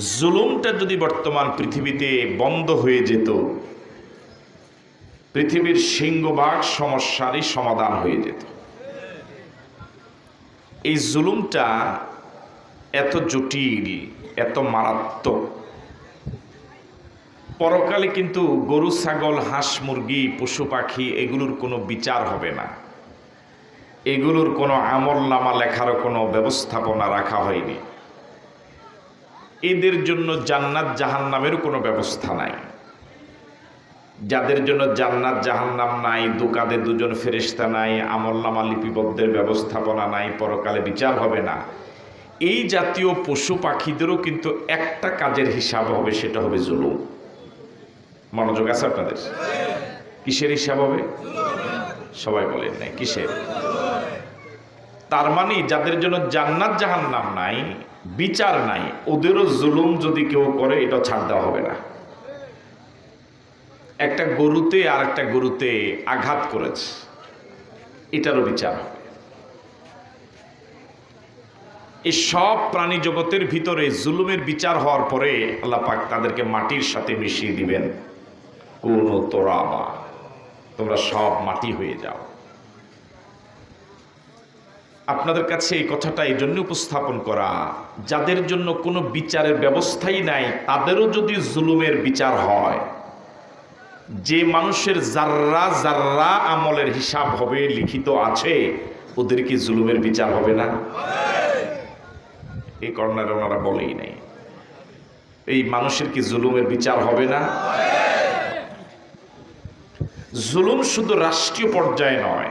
জুলুমটা যদি বর্তমান পৃথিবীতে বন্ধ হয়ে যেত, পৃথিবীর সিংহভাগ সমস্যারই সমাধান হয়ে যেত। এই জুলুমটা এত জটিল, এত মারাত্মক। পরকালে কিন্তু গরু, ছাগল, হাঁস, মুরগি, পশু, পাখি এগুলোর কোনো বিচার হবে না। এগুলোর কোনো আমল নামা লেখারও কোনো ব্যবস্থাপনা রাখা হয়নি। এদের জন্য জান্নাত জাহান্নামেরও কোনো ব্যবস্থা নাই। যাদের জন্য জান্নাত জাহান্নাম নাই দোকানে দুজন ফেরিস্তা নাই আমল নামা লিপিবদ্ধের ব্যবস্থাপনা নাই, পরকালে বিচার হবে না। এই জাতীয় পশু পাখিদেরও কিন্তু একটা কাজের হিসাব হবে, সেটা হবে জুলুম। মনোযোগ আছে আপনাদের? কিসের হিসাব হবে? সবাই বলেন নাই, কিসের? তার মানে যাদের জন্য জান্নাত জাহান্নাম নাই, বিচার নাই, ওদেরও জুলুম যদি কেউ করে, এটা ছাড় দেওয়া হবে না। একটা গরুতে আর একটা গরুতে আঘাত করেছে, এটারও বিচার হবে। এই সব প্রাণী জগতের ভিতরে জুলুমের বিচার হওয়ার পরে আল্লাহ পাক তাদেরকে মাটির সাথে মিশিয়ে দিবেন। কোন তোরাবা, তোমরা সব মাটি হয়ে যাও। আপনাদের কাছে এই কথাটা এই জন্য উপস্থাপন করা, যাদের জন্য কোনো বিচারের ব্যবস্থাই নাই, তাদেরও যদি জুলুমের বিচার হয়, যে মানুষের জাররা জাররা আমলের হিসাব হবে, লিখিত আছে, ওদের কি জুলুমের বিচার হবে না? এই কর্নারে ওনারা বলেই নাই। এই মানুষের কি জুলুমের বিচার হবে না? জুলুম শুধু রাষ্ট্রীয় পর্যায়ে নয়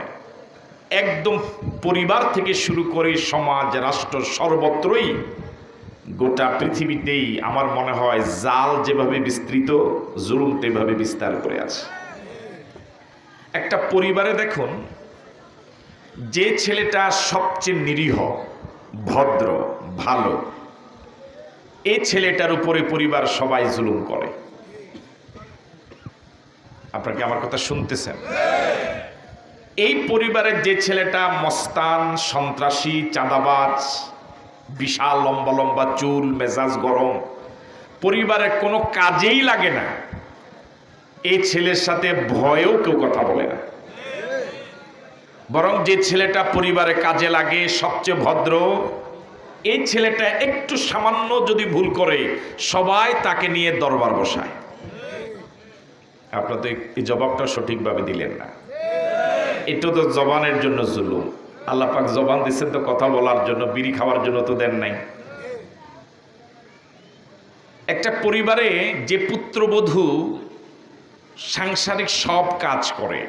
একদম পরিবার থেকে শুরু করে সমাজ, রাষ্ট্র সর্বত্রই গোটা পৃথিবীতেই আমার মনে হয় জাল যেভাবে বিস্তৃত, জুলুম তেভাবে বিস্তার করে আছে। একটা পরিবারে দেখুন, যে ছেলেটা সবচেয়ে নিরীহ, ভদ্র, ভালো এই ছেলেটার উপরে পরিবার সবাই জুলুম করে। আপনাকে আমার কথা শুনতেছেন? এই পরিবারের যে ছেলেটা মস্তান, সন্ত্রাসী, চাঁদাবাজ, বিশাল লম্বা লম্বা চুল, মেজাজ গরম, পরিবারের কোনো কাজেই লাগে না। এই ছেলের সাথে ভয়েও কেউ কথা বলে না। বরং যে ছেলেটা পরিবারে কাজে লাগে, সবচেয়ে ভদ্র, এই ছেলেটা একটু সামান্য যদি ভুল করে, সবাই তাকে নিয়ে দরবার বসায়। আপনাদের এই জবাবটা সঠিকভাবে দিলেন না। এটা তো জবানের জন্য জুলুম। আল্লাহ পাক জবান দিচ্ছেন তো কথা বলার জন্য, বিড়ি খাওয়ার জন্য তো দেন নাই। একটা পরিবারে যে পুত্রবধূ সাংসারিক সব কাজ করে,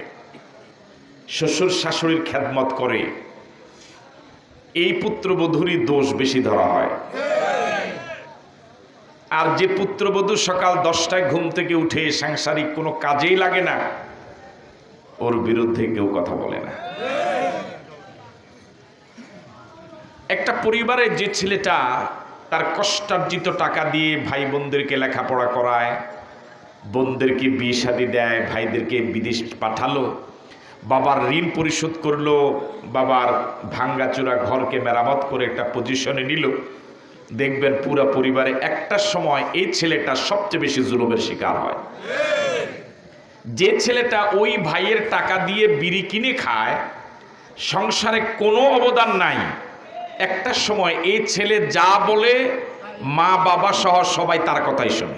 শ্বশুর শাশুড়ির খ্যাদমত করে, এই পুত্রবধূরই দোষ বেশি ধরা হয়। আর যে পুত্রবধূ সকাল দশটায় ঘুম থেকে উঠে সাংসারিক কোনো কাজেই লাগে না ওর বিরুদ্ধে কেউ কথা বলে না। একটা পরিবারে যে ছেলেটা তার কষ্টার্জিত টাকা দিয়ে ভাই বোনদেরকে লেখাপড়া করায়, বোনদেরকে বিয়ে শাদি দেয়, ভাইদেরকে বিদেশ পাঠালো, বাবার ঋণ পরিশোধ করল, বাবার ভাঙ্গাচোরা ঘরকে মেরামত করে একটা পজিশনে নিল। দেখবেন পুরা পরিবারে একটা সময় এই ছেলেটা সবচেয়ে বেশি জুলুমের শিকার হয়। যে ছেলেটা ওই ভাইয়ের টাকা দিয়ে বিড়ি কিনে খায়, সংসারে কোনো অবদান নাই। একটা সময় এই ছেলে যা বলে, মা বাবা সহ সবাই তার কথাই শোনে।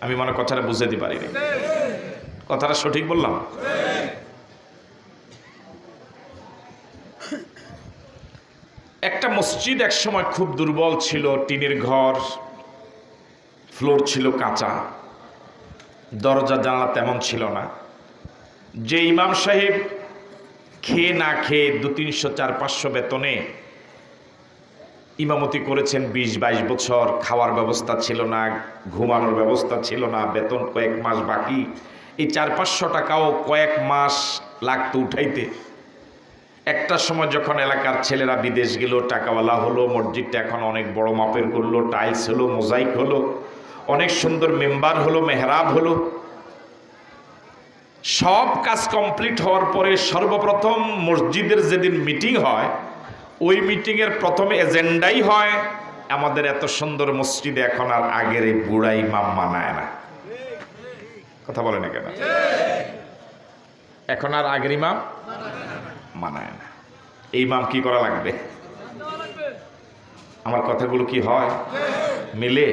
আমি মনে কথাটা বুঝতে পারিনি। কথাটা সঠিক বললাম? একটা মসজিদ এক সময় খুব দুর্বল ছিল, টিনের ঘর, ফ্লোর ছিল কাঁচা। দরজা জানলা তেমন ছিল না। যে ইমাম সাহেব খেয়ে না খেয়ে দু তিনশো, চার পাঁচশো বেতনে ইমামতি করেছেন, বিশ, বাইশ বছর, খাওয়ার ব্যবস্থা ছিল না, ঘুমানোর ব্যবস্থা ছিল না, বেতন কয়েক মাস বাকি, এই চার পাঁচশো টাকাও কয়েক মাস লাগতো উঠাইতে। একটা সময় যখন এলাকার ছেলেরা বিদেশ গেল, টাকাওয়ালা হলো, মসজিদটা এখন অনেক বড় মাপের করল, টাইলস হলো, মোজাইক হলো অনেক সুন্দর মেম্বার হলো, মেহরাব হলো। সব কাজ কমপ্লিট হওয়ার পরে সর্বপ্রথম মসজিদের যেদিন মিটিং হয়, ওই মিটিংয়ের প্রথম এজেন্ডাই হয়, আমাদের এত সুন্দর মসজিদে এখন আর আগের এই বুড়া ইমাম মানায় না। কথা বলে না কেন? এখন আর আগের ইমাম মানায় না। এই ইমাম কি করা লাগবে? আমার কথাগুলো কি হয়? মিলে?